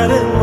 that in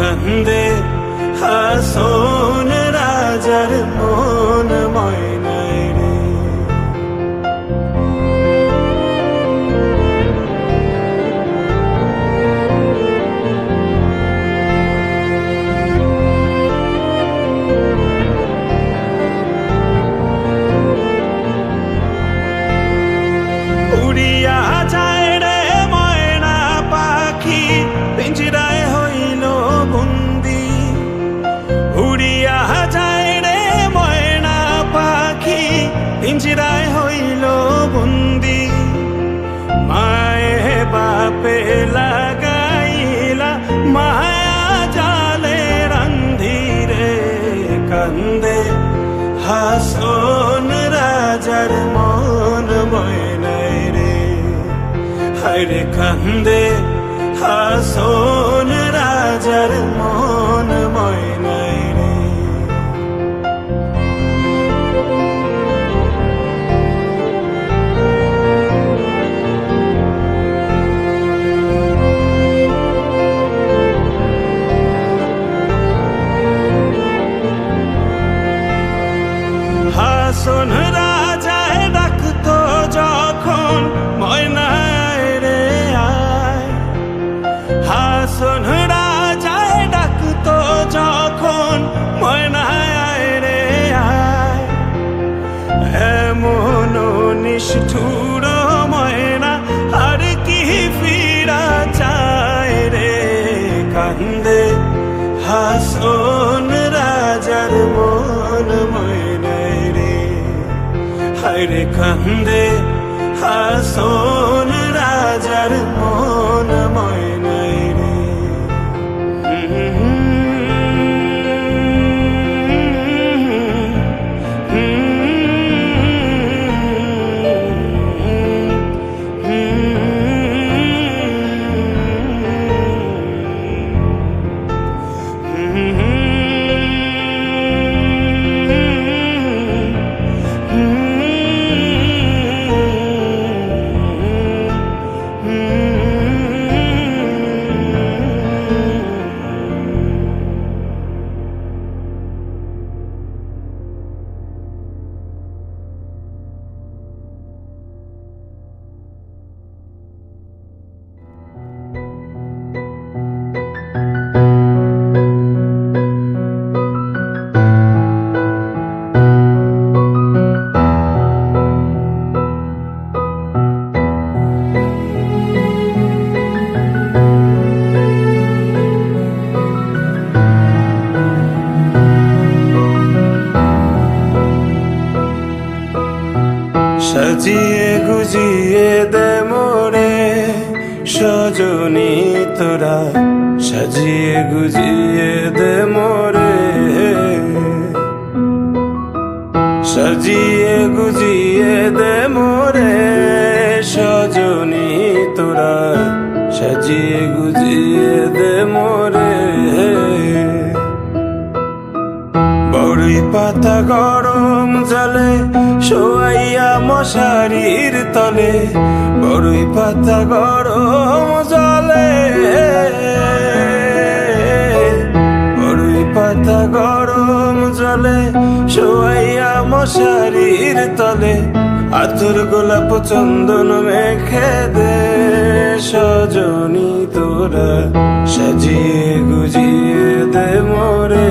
কান্দে হাসন রাজার মন ময়না। শোন রাজার মন ময়নাই রে। হায় রে কান্দে হাসন রাজার মন তার কান্দে হাসন রাজার মন ময় মশারির তলে, বড়ই পাতা গরম জলে। বড়ই পাতা গরম জলে, শোয়াইয়া মশারির তলে, আতর গোলাপ চন্দন মেখে দে সজনী তোরা, সাজিয়ে গুজিয়ে দে মোরে।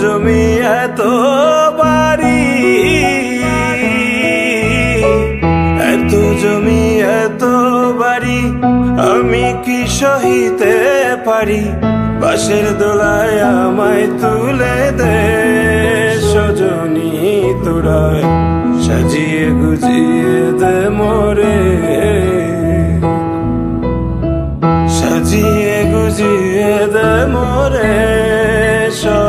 জমি এত বাড়ি, এত জমি, এত বাড়ি, আমি কি সহিতে পারি? বাসের দোলায় আমায় তুলে দে, সজনী তোরায় সাজিয়ে গুজিয়ে দে মোরে। সাজিয়ে গুজিয়ে দে মোরে।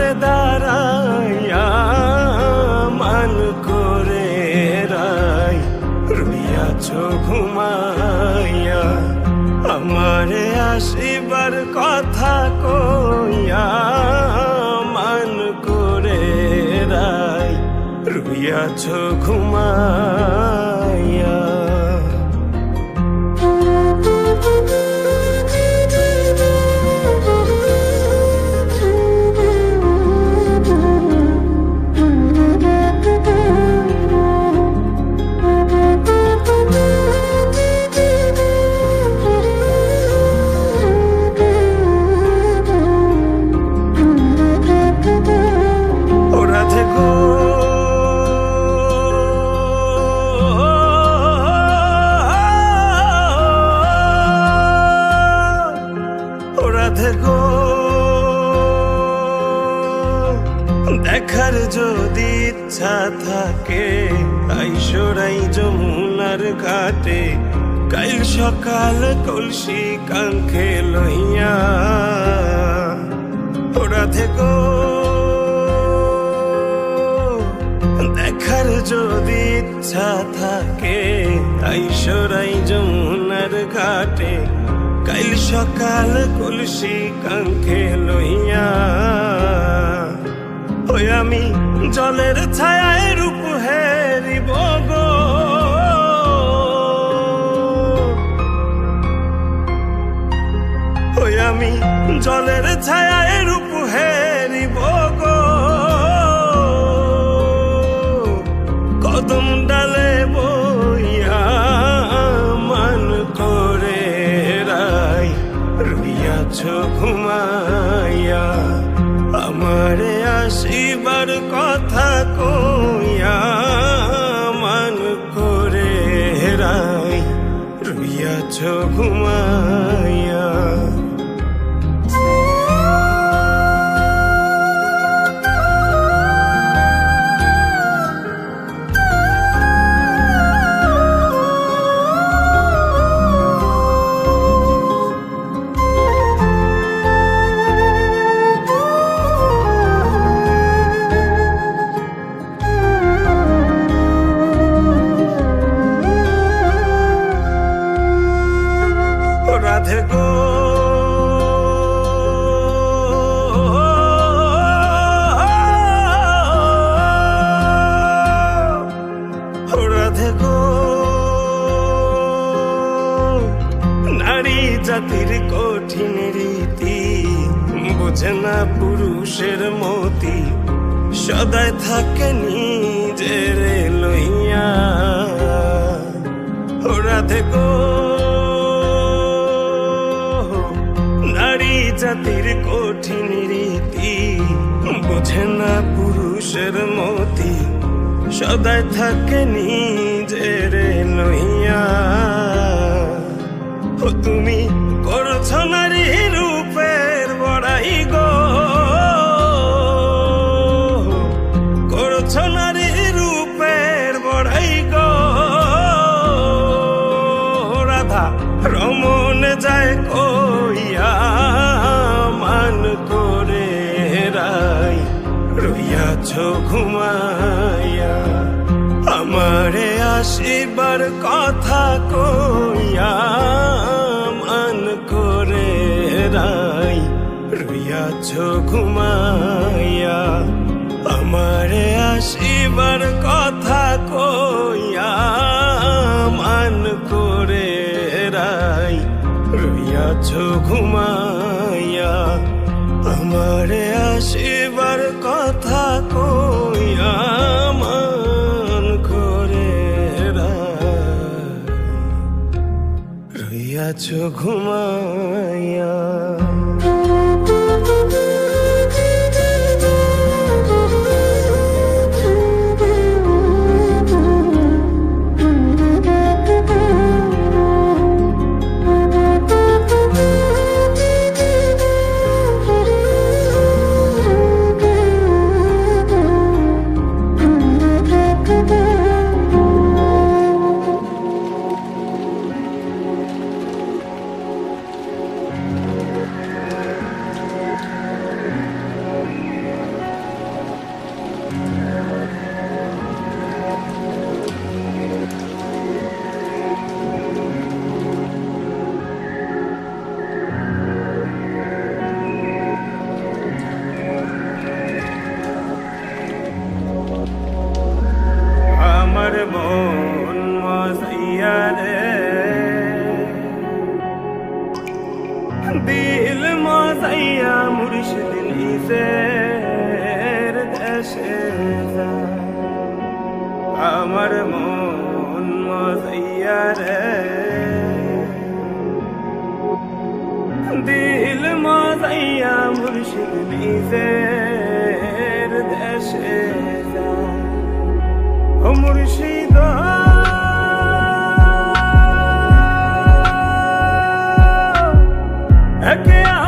করে মান করে আসিবার কথা কইয়া মান করে রায় রুইয়াছ ঘুমাইয়া ইচ্ছা থাকে আইসরাই যমুনার ঘাটে। কাল সকাল কলসি কাঙ্খে লইয়া ওরা থেকো। দেখার যদি ইচ্ছা থাকে আইসরাই যমুনার ঘাটে। কাল সকাল কলসি কাঙ্খে লইয়া, ওই আমি জলের ছায়ায় রূপ হেরিব গো। ওই আমি জলের ছায়ায় রূপ সদায় থাকে আসিবার কথা মান করে রাই রইয়াছ ঘুমাইয়া আমারে আসিবার রইয়াছ ঘুমাইয়া দিল মাজাইয়া মুর্শিদ নিজের দেশে আমার মন মাজাইয়া রে। দিল মাজাইয়া মুর্শিদ নিজের দেশে মুর্শিদা Yeah.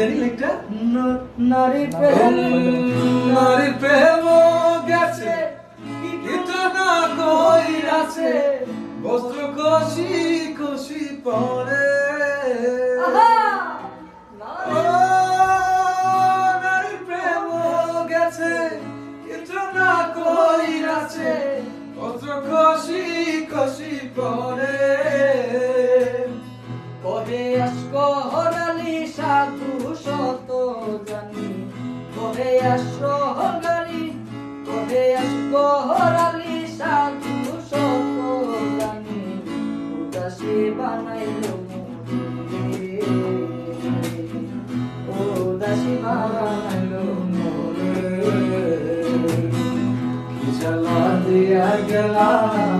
জানি লেখটা নারী প্রেম নারী প্রেম গেছে কীটনা কইরাছে? বস্ত্র কষি কষি পরে। বস্ত্র পরে। gelar